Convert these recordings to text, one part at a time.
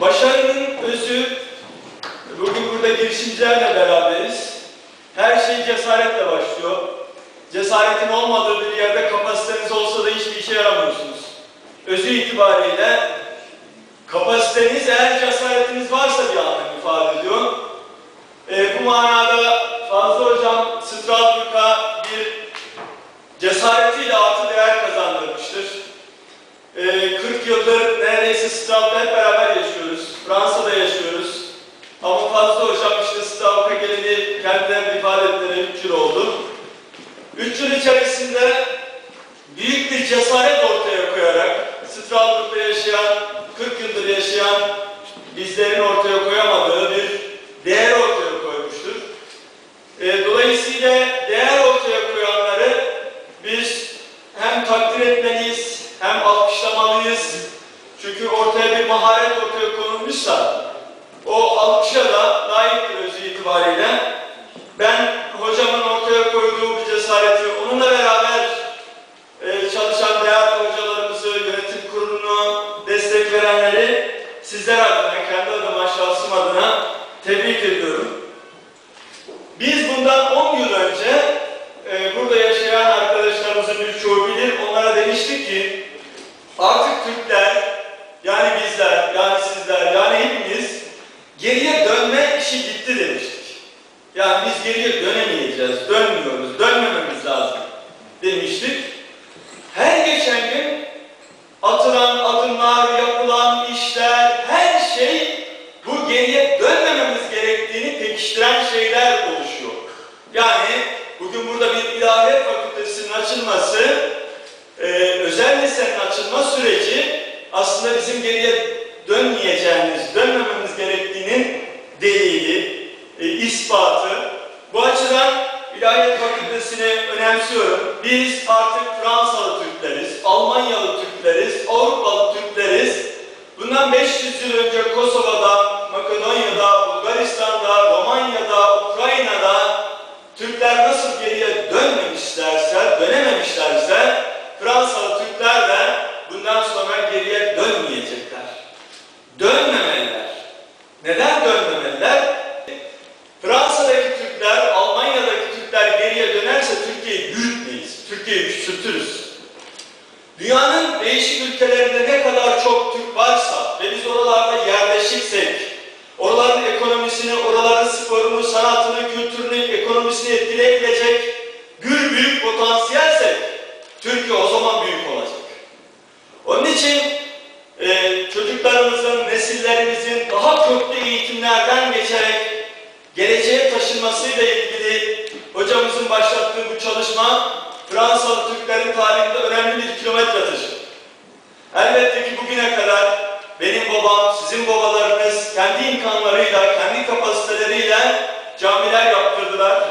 Başarının özü, bugün burada girişimcilerle beraberiz. Her şey cesaretle başlıyor. Cesaretin olmadığı bir yerde kapasiteniz olsa da hiçbir işe yaramıyorsunuz. Özü itibariyle kapasiteniz eğer cesaretiniz varsa bir anlam ifade ediyor. Ee, bu manada Fazlı Hocam Strasbourg'a bir cesaretiyle artı değer kazandırmıştır. Ee, 40 yıldır neredeyse Strasbourg'da 3 yıl içerisinde büyük bir cesaret ortaya koyarak Strasbourg'da yaşayan, 40 yıldır yaşayan bizlerin ortaya koyamadığı bir değer ortaya koymuştur. E, dolayısıyla değer ortaya koyanları biz hem takdir etmeliyiz hem alkışlamalıyız. Çünkü ortaya bir maharet ortaya konulmuşsa o alkışa da tebrik ediyorum. Biz bundan 10 yıl önce e, burada yaşayan arkadaşlarımızın birçoğu bilir, onlara demiştik ki artık Türkler, yani bizler, yani sizler, yani hepimiz geriye dönme işi bitti demiştik. Yani biz geriye dönemeyeceğiz, dönmüyoruz, dönmememiz lazım demiştik. Her geçen gün atılan adımlar, yapılan işler, her pekiştiren şeyler oluşuyor. Yani bugün burada bir ilahiyat fakültesinin açılması, e, özel lisenin açılma süreci aslında bizim geriye dönmeyeceğimiz, dönmememiz gerektiğinin delili, e, ispatı. Bu açıdan İlahiyat Fakültesini önemsiyorum. Biz artık Fransalı Türkleriz, Almanyalı Türkleriz, Avrupalı Türkleriz. Bundan 500 yıl önce Kosova'da, Makedonya'da, Bulgaristan'da, Romanya'da, Ukrayna'da Türkler nasıl geriye dönmemişlerse, dönememişlerse Fransalı Türkler de bundan sonra geriye dönmeyecekler. Dönmemeliler. Neden dönmemeliler? Fransa'daki Türkler, Almanya'daki Türkler geriye dönerse Türkiye'yi büyütmeyiz. Türkiye'yi küçültürüz. Dünyanın değişik ülkelerinde ne kadar çok Türk varsa ve biz oralarda yerleşirsek, oraların ekonomisini, oraların sporunu, sanatını, kültürünü, ekonomisini etkileyebilecek bir büyük potansiyelsek, Türkiye o zaman büyük olacak. Onun için e, çocuklarımızın, nesillerimizin daha köklü eğitimlerden geçerek geleceğe taşınmasıyla ilgili hocamızın başlattığı bu çalışma Fransalı Türklerin tarihinde önemli bir kilometre taşı. Elbette ki bugüne kadar benim babam, sizin babalarınız kendi imkanlarıyla, kendi kapasiteleriyle camiler yaptırdılar.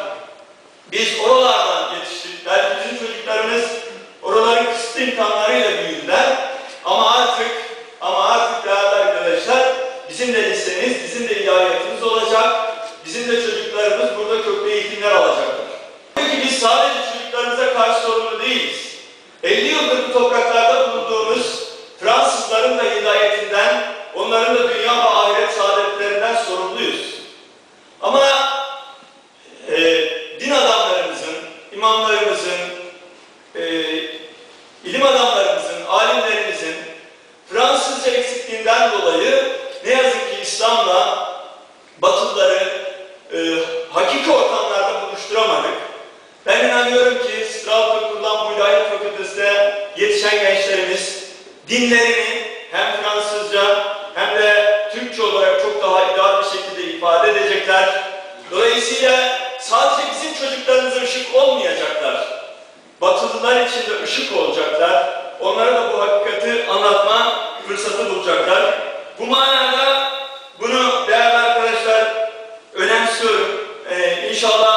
Biz oralardan yetiştik. Belki bizim çocuklarımız oraların kısıtlı imkanlarıyla büyüdüler. Ama artık, ama artık değerli arkadaşlar, bizim de lisemiz, bizim de ilahiyatımız olacak. Bizim de çocuklarımız burada köklü eğitimler alacaklar. Peki biz sadece çocuklarımıza karşı sorumlu değiliz. 50 yıldır bu topraklarda bulunduğumuz Fransızların da hidayetinden, onların da dünya ve ahiret saadetlerinden sorumluyuz. Ama e, din adamlarımızın, imamlarımızın, e, ilim adamlarımızın, alimlerimizin Fransızca eksikliğinden dolayı ne yazık ki İslam'la Batılıları e, hakiki ortamlarda buluşturamadık. Ben inanıyorum ki Strasbourg kurulan bu ilahiyat fakültesinde yetişen gençlerimiz dinlerini hem Fransızca hem de Türkçe olarak çok daha ideal bir şekilde ifade edecekler. Dolayısıyla sadece bizim çocuklarımıza ışık olmayacaklar. Batılılar için de ışık olacaklar. Onlara da bu hakikati anlatma fırsatı bulacaklar. Bu manada bunu değerli arkadaşlar önemsiyorum. Ee, inşallah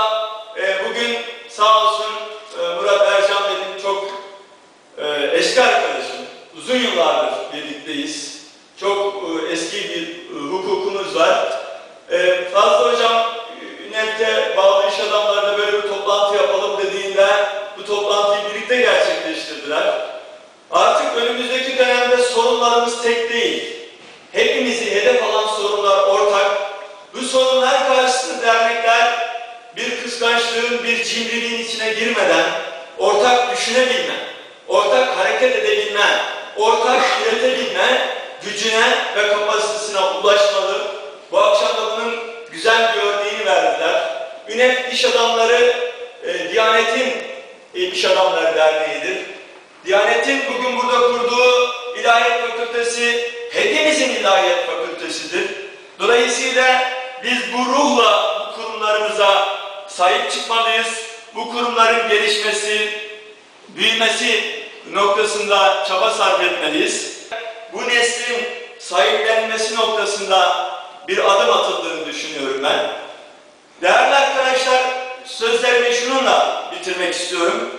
sorunlarımız tek değil. Hepimizi hedef alan sorunlar ortak. Bu sorunlar karşısında dernekler bir kıskançlığın, bir cimriliğin içine girmeden ortak düşünebilme, ortak hareket edebilme, ortak üretebilme gücüne ve kapasitesine ulaşmalı. Bu akşam da bunun güzel bir örneğini verdiler. UNEP İş Adamları, e, Diyanet'in e, İş Adamları Derneği'dir. Diyanet'in bugün burada kurduğu İlahiyat Fakültesi hepimizin İlahiyat Fakültesidir. Dolayısıyla biz bu ruhla bu kurumlarımıza sahip çıkmalıyız. Bu kurumların gelişmesi, büyümesi noktasında çaba sarf etmeliyiz. Bu neslin sahiplenmesi noktasında bir adım atıldığını düşünüyorum ben. Değerli arkadaşlar, sözlerimi şununla bitirmek istiyorum.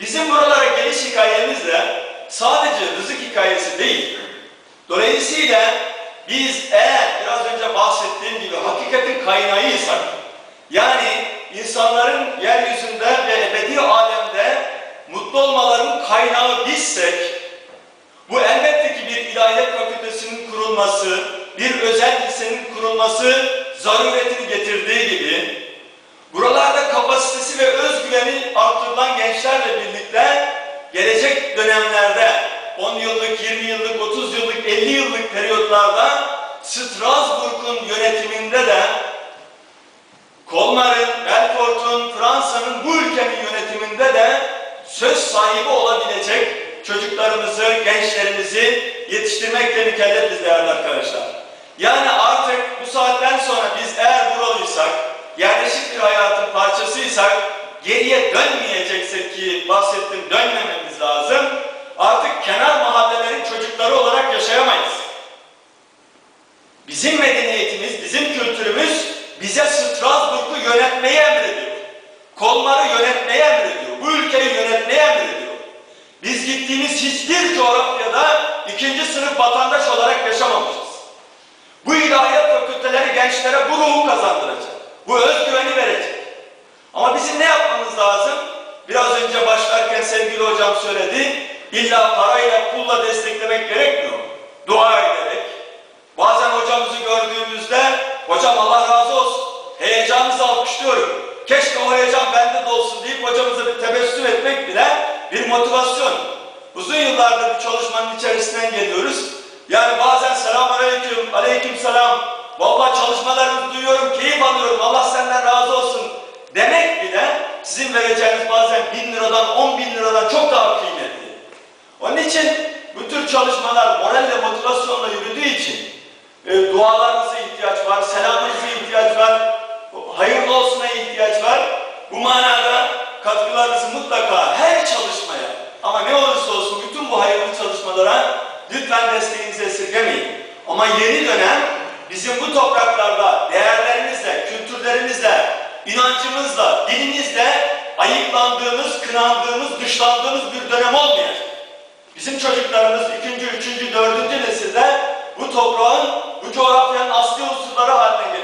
Bizim buralara geliş hikayemiz de sadece rızık hikayesi değil. Dolayısıyla biz eğer biraz önce bahsettiğim gibi hakikatin kaynağıysak, yani insanların yeryüzünde ve ebedi alemde mutlu olmaların kaynağı bizsek, bu elbette ki bir ilahiyat fakültesinin kurulması, bir özel lisenin kurulması zaruretini getirdiği gibi, buralarda kapasitesi ve özgüveni arttırılan gençlerle birlikte gelecek dönemlerde 10 yıllık, 20 yıllık, 30 yıllık, 50 yıllık periyotlarda Strasbourg'un yönetiminde de Kolmar'ın, Belfort'un, Fransa'nın bu ülkenin yönetiminde de söz sahibi olabilecek çocuklarımızı, gençlerimizi yetiştirmekle mükellefiz değerli arkadaşlar. Yani artık bu saatten sonra biz eğer buralıysak, yerleşik bir hayatın parçasıysak, geriye dönmeyeceksek ki bahsettim dönmememiz lazım, artık kenar mahallelerin çocukları olarak yaşayamayız. Bizim medeniyetimiz, bizim kültürümüz bize Strasbourg'u yönetmeyi emrediyor. Kolmar'ı yönetmeyi emrediyor. Bu ülkeyi yönetmeyi emrediyor. Biz gittiğimiz hiçbir coğrafyada ikinci sınıf vatandaş olarak yaşamamışız. Bu ilahiyat fakülteleri gençlere bu ruhu kazandıracak. Bu özgüveni verecek. Ama bizim ne yapmamız lazım? Biraz önce başlarken sevgili hocam söyledi. İlla parayla, pulla desteklemek gerekmiyor. Dua ederek. Bazen hocamızı gördüğümüzde, hocam Allah razı olsun. Heyecanınızı alkışlıyorum. Keşke o heyecan bende de olsun deyip hocamıza bir tebessüm etmek bile bir motivasyon. Uzun yıllardır bu çalışmanın içerisinden geliyoruz. Yani bazen selam aleyküm, aleyküm selam. Vallahi çalışmalarınızı duyuyorum, keyif alıyorum. Allah senden razı olsun demek bile sizin vereceğiniz bazen bin liradan, on bin liradan çok daha kıymetli. Onun için bu tür çalışmalar moralle, motivasyonla yürüdüğü için e, dualarınıza ihtiyaç var, selamınıza ihtiyaç var, hayırlı olsuna ihtiyaç var. Bu manada katkılarınızı mutlaka her çalışmaya ama ne olursa olsun bütün bu hayırlı çalışmalara lütfen desteğinizi esirgemeyin. Ama yeni dönem bizim bu topraklarda değerlerimizle, kültürlerimizle, inancımızla, dilimizle ayıplandığımız, kınandığımız, dışlandığımız bir dönem olmayacak. Bizim çocuklarımız ikinci, üçüncü, dördüncü nesilde bu toprağın, bu coğrafyanın asli unsurları haline